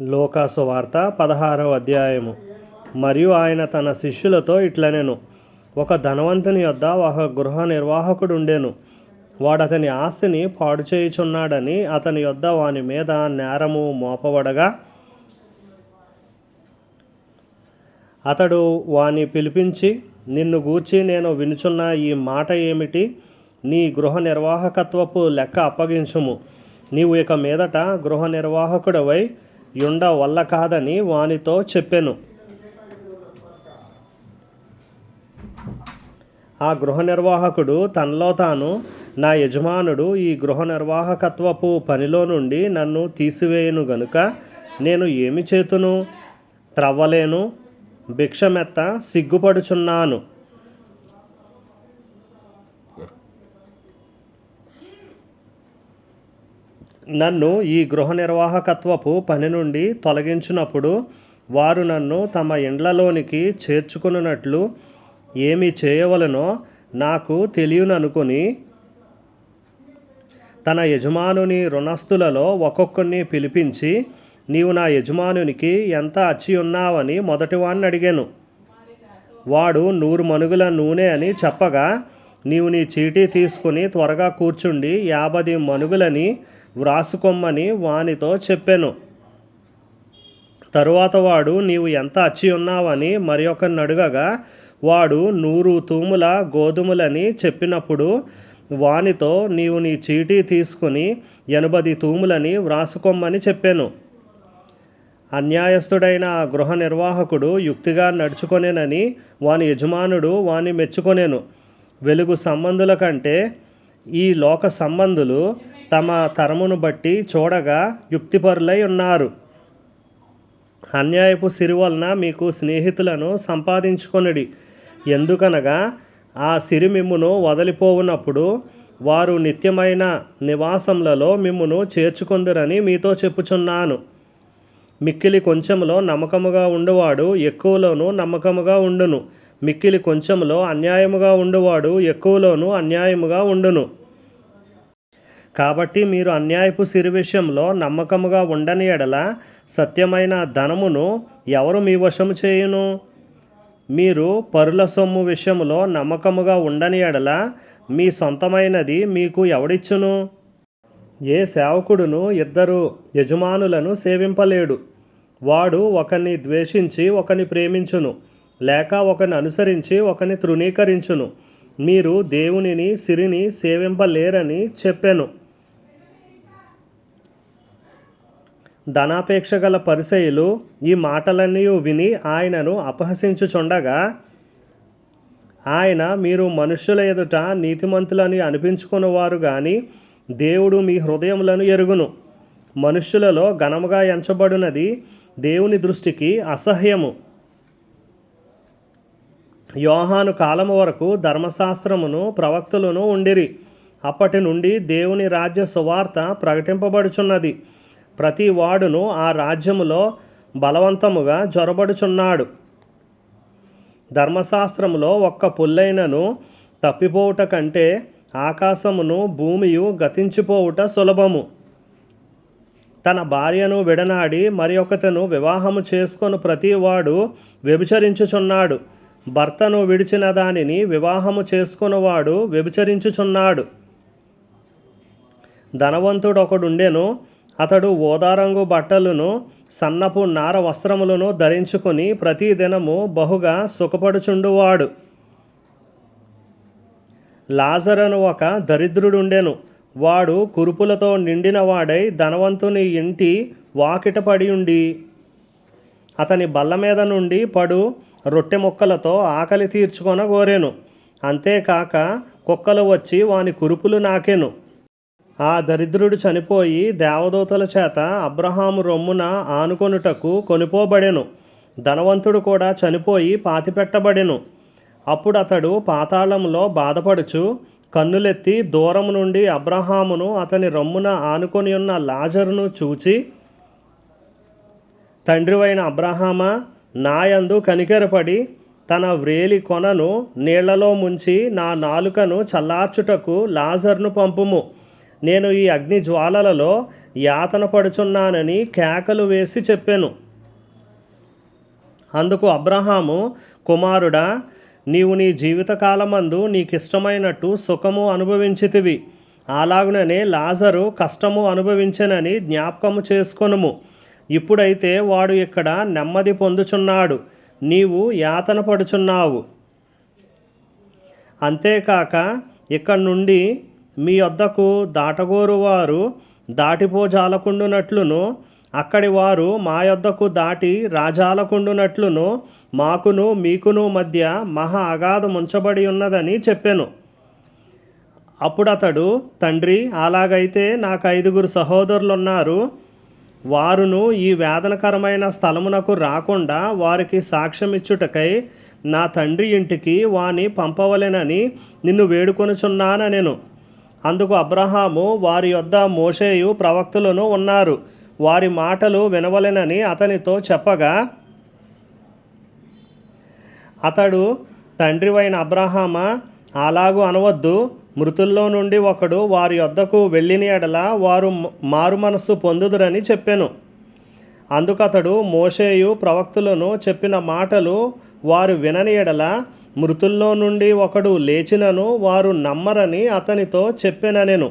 లోకాసు వార్త పదహారవ అధ్యాయము. మరియు ఆయన తన శిష్యులతో ఇట్లనెను ఒక ధనవంతుని యొద్ద ఒక గృహ నిర్వాహకుడు ఉండెను వాడు అతని ఆస్తిని పాడు చేయుచున్నాడని అతని యొద్ద వాని మీద నేరము మోపబడగా అతడు వాని పిలిపించి నిన్ను గూర్చి నేను వినుచున్న ఈ మాట ఏమిటి? నీ గృహ నిర్వాహకత్వపు లెక్క అప్పగించుము. నీవు ఇక మీదట గృహ నిర్వాహకుడవై యుండ వల్ల కాదని వానితో చెప్పాను. ఆ గృహ నిర్వాహకుడు తనలో తాను నా యజమానుడు ఈ గృహ నిర్వాహకత్వపు పనిలో నుండి నన్ను తీసివేయును గనుక నేను ఏమి చేతును? త్రవ్వలేను భిక్షమెత్త సిగ్గుపడుచున్నాను. నన్ను ఈ గృహ నిర్వాహకత్వపు పని నుండి తొలగించినప్పుడు వారు నన్ను తమ ఇండ్లలోనికి చేర్చుకున్నట్లు ఏమి చేయవలనో నాకు తెలియననుకుని తన యజమానుని రుణస్థులలో ఒక్కొక్కరిని పిలిపించి నీవు నా యజమానునికి ఎంత అచ్చి ఉన్నావని మొదటివాణ్ణి అడిగాను. వాడు నూరు మనుగుల నూనె అని చెప్పగా నీవు నీ చీటీ తీసుకుని త్వరగా కూర్చుండి యాభై మనుగులని వ్రాసుకోమ్మని వానితో చెప్పాను. తరువాత వాడు నీవు ఎంత అచ్చి ఉన్నావని మరి ఒకరిని అడుగగా వాడు నూరు తూముల గోధుమలని చెప్పినప్పుడు వానితో నీవు నీ చీటీ తీసుకుని ఎనభై తూములని వ్రాసుకోమ్మని చెప్పాను. అన్యాయస్థుడైన ఆ గృహ నిర్వాహకుడు యుక్తిగా నడుచుకొనేనని వాని యజమానుడు వాని మెచ్చుకొనేను. వెలుగు సంబంధుల కంటే ఈ లోక సంబంధులు తమ తరమును బట్టి చూడగా యుక్తిపరులై ఉన్నారు. అన్యాయపు సిరి వలన మీకు స్నేహితులను సంపాదించుకొనడి. ఎందుకనగా ఆ సిరి మిమ్మును వదిలిపోవునప్పుడు వారు నిత్యమైన నివాసములలో మిమ్మును చేర్చుకొందురని మీతో చెప్పుచున్నాను. మిక్కిలి కొంచెంలో నమ్మకముగా ఉండువాడు ఎక్కువలోనూ నమ్మకముగా ఉండును. మిక్కిలి కొంచెంలో అన్యాయముగా ఉండువాడు ఎక్కువలోనూ అన్యాయముగా ఉండును. కాబట్టి మీరు అన్యాయపు సిరి విషయంలో నమ్మకముగా ఉండని ఎడల సత్యమైన ధనమును ఎవరు మీ వశము చేయును? మీరు పరుల సొమ్ము విషయంలో నమ్మకముగా ఉండని ఎడల మీ సొంతమైనది మీకు ఎవడిచ్చును? ఏ సేవకుడును? ఇద్దరు యజమానులను సేవింపలేడు. వాడు ఒకని ద్వేషించి ఒకని ప్రేమించును లేక ఒకని అనుసరించి ఒకని తృణీకరించును. మీరు దేవునిని సిరిని సేవింపలేరని చెప్పాను. ధనాపేక్ష గల పరిసయులు ఈ మాటలన్నీ విని ఆయనను అపహసించుచుండగా ఆయన మీరు మనుష్యుల ఎదుట నీతిమంతులని అనిపించుకున్నవారు కానీ దేవుడు మీ హృదయములను ఎరుగును. మనుష్యులలో ఘనముగా ఎంచబడినది దేవుని దృష్టికి అసహ్యము. యోహాను కాలము వరకు ధర్మశాస్త్రమును ప్రవక్తలను ఉండిరి. అప్పటి నుండి దేవుని రాజ్య సువార్త ప్రకటింపబడుచున్నది. ప్రతి వాడును ఆ రాజ్యములో బలవంతముగా జొరబడుచున్నాడు. ధర్మశాస్త్రములో ఒక్క పుల్లైనను తప్పిపోవుట కంటే ఆకాశమును భూమియు గతించిపోవుట సులభము. తన భార్యను విడనాడి మరి ఒకతను వివాహము చేసుకొని ప్రతివాడు వ్యభిచరించుచున్నాడు. భర్తను విడిచిన దానిని వివాహము చేసుకునివాడు వ్యభిచరించుచున్నాడు. ధనవంతుడు ఒకడుండెను అతడు ఓదారంగు బట్టలను సన్నపు నార వస్త్రములను ధరించుకొని ప్రతి దినము బహుగా సుఖపడుచుండువాడు. లాజరను ఒక దరిద్రుడుండెను. వాడు కురుపులతో నిండిన వాడై ధనవంతుని ఇంటి వాకిట పడి ఉండి అతని బల్ల మీద నుండి పడు రొట్టె ముక్కలతో ఆకలి తీర్చుకొన కోరెను అంతేకాక కుక్కలు వచ్చి వాని కురుపులు నాకెను. ఆ దరిద్రుడు చనిపోయి దేవదూతల చేత అబ్రహాము రొమ్మున ఆనుకొనుటకు కొనిపోబడెను. ధనవంతుడు కూడా చనిపోయి పాతిపెట్టబడెను. అప్పుడు అతడు పాతాళంలో బాధపడుచు కన్నులెత్తి దూరం నుండి అబ్రహామును అతని రొమ్మున ఆనుకొని ఉన్న లాజరును చూచి తండ్రివైన అబ్రహామ నాయందు కనికెరపడి తన వ్రేలి కొనను నీళ్ళలో ముంచి నా నాలుకను చల్లార్చుటకు లాజర్ను పంపుము. నేను ఈ అగ్ని జ్వాలలలో యాతన పడుచున్నానని కేకలు వేసి చెప్పాను. అందుకు అబ్రహాము కుమారుడా నీవు నీ జీవితకాలమందు నీకిష్టమైనట్టు సుఖము అనుభవించితివి. అలాగుననే లాజరు కష్టము అనుభవించనని జ్ఞాపకము చేసుకొనుము. ఇప్పుడైతే వాడు ఇక్కడ నెమ్మది పొందుచున్నాడు. నీవు యాతన పడుచున్నావు అంతేకాక ఇక్కడ నుండి మీ వద్దకు దాటగోరు వారు దాటిపోజాలకుండునట్లును అక్కడి వారు మా యొద్దకు దాటి రాజాలకుండునట్లును మాకును మీకును మధ్య మహా అగాధం ఉంచబడి ఉన్నదని చెప్పాను. అప్పుడతడు తండ్రి అలాగైతే నాకు ఐదుగురు సహోదరులున్నారు. వారును ఈ వేదనకరమైన స్థలమునకు రాకుండా వారికి సాక్ష్యం ఇచ్చుటకై నా తండ్రి ఇంటికి వాని పంపవలెనని నిన్ను వేడుకొనుచున్నాన నేను అందుకు అబ్రహాము వారి యొద్ద మోషేయు ప్రవక్తులను ఉన్నారు. వారి మాటలు వినవలెనని అతనితో చెప్పగా అతడు తండ్రివైన అబ్రహామా అలాగూ అనవద్దు. మృతుల్లో నుండి ఒకడు వారి యొద్దకు వెళ్ళిన ఎడల వారు మారు మనస్సు పొందుదురని చెప్పాను. అందుకతడు మోషేయు ప్రవక్తులను చెప్పిన మాటలు వారు వినని ఎడల మృతుల్లో నుండి ఒకడు లేచినను వారు నమ్మరని అతనితో చెప్పెన నేను